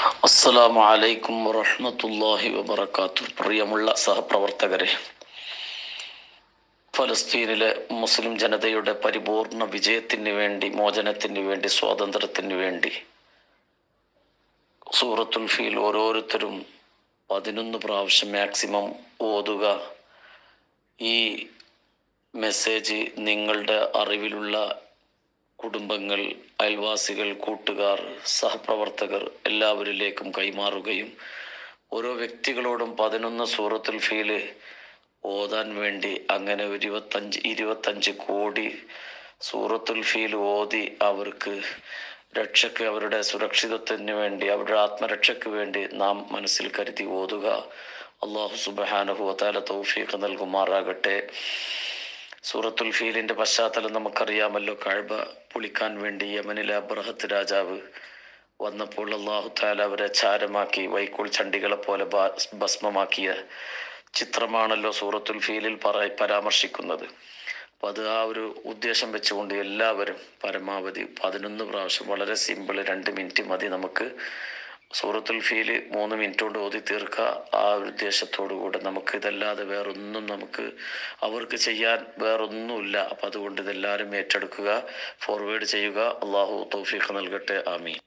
അസ്സലാമു അലൈക്കും വറഹ്മത്തുള്ളാഹി വബർക്കാത്തു പ്രിയമുള്ള സഹപ്രവർത്തകരെ ഫലസ്തീനിലെ മുസ്ലിം ജനതയുടെ പരിപൂർണ വിജയത്തിന് വേണ്ടി മോചനത്തിന് വേണ്ടി സ്വാതന്ത്ര്യത്തിന് വേണ്ടി സൂറത്തുൽ ഫീൽ ഓരോരുത്തരും പതിനൊന്ന് പ്രാവശ്യം മാക്സിമം ഓതുക. ഈ മെസ്സേജ് നിങ്ങളുടെ അറിവിലുള്ള കുടുംബങ്ങൾ അയൽവാസികൾ കൂട്ടുകാർ സഹപ്രവർത്തകർ എല്ലാവരിലേക്കും കൈമാറുകയും ഓരോ വ്യക്തികളോടും പതിനൊന്ന് സൂറത്തുൽ ഫീൽ ഓതാൻ വേണ്ടി അങ്ങനെ ഒരു ഇരുപത്തഞ്ച് ഇരുപത്തഞ്ച് കോടി സൂറത്തുൽ ഫീൽ ഓതി അവർക്ക് രക്ഷയ്ക്ക് അവരുടെ സുരക്ഷിതത്വത്തിന് വേണ്ടി അവരുടെ ആത്മരക്ഷയ്ക്ക് വേണ്ടി നാം മനസ്സിൽ കരുതി ഓതുക. അള്ളാഹു സുബഹാനഹു വതാല തൗഫീഖ് നൽകുമാറാകട്ടെ. സൂറത്തുൽ ഫീലിന്റെ പശ്ചാത്തലം നമുക്കറിയാമല്ലോ കഴബ പൊളിക്കാൻ വേണ്ടി യമനിലെ അബ്രഹത്ത് രാജാവ് വന്നപ്പോൾ അള്ളാഹു താല അവരെ ചാരമാക്കി വൈക്കോൾ ചണ്ടികളെ പോലെ ഭസ്മമാക്കിയ ചിത്രമാണല്ലോ സൂറത്തുൽ ഫീലിൽ പറ പരാമർശിക്കുന്നത്. അപ്പൊ അത് ആ ഒരു ഉദ്ദേശം വെച്ചുകൊണ്ട് എല്ലാവരും പരമാവധി പതിനൊന്ന് പ്രാവശ്യം വളരെ സിമ്പിൾ രണ്ട് മിനിറ്റ് മതി നമുക്ക് സൂറത്തുൽ ഫീൽ മൂന്ന് മിനിറ്റ് കൊണ്ട് ഓതി തീർക്കുക. ആ ഒരു ഉദ്ദേശത്തോടു കൂടെ നമുക്ക് ഇതല്ലാതെ വേറൊന്നും നമുക്ക് അവർക്ക് ചെയ്യാൻ വേറൊന്നുമില്ല. അപ്പം അതുകൊണ്ട് ഇതെല്ലാവരും ഏറ്റെടുക്കുക ഫോർവേഡ് ചെയ്യുക. അള്ളാഹു തൗഫീഖ് നൽകട്ടെ. ആമീൻ.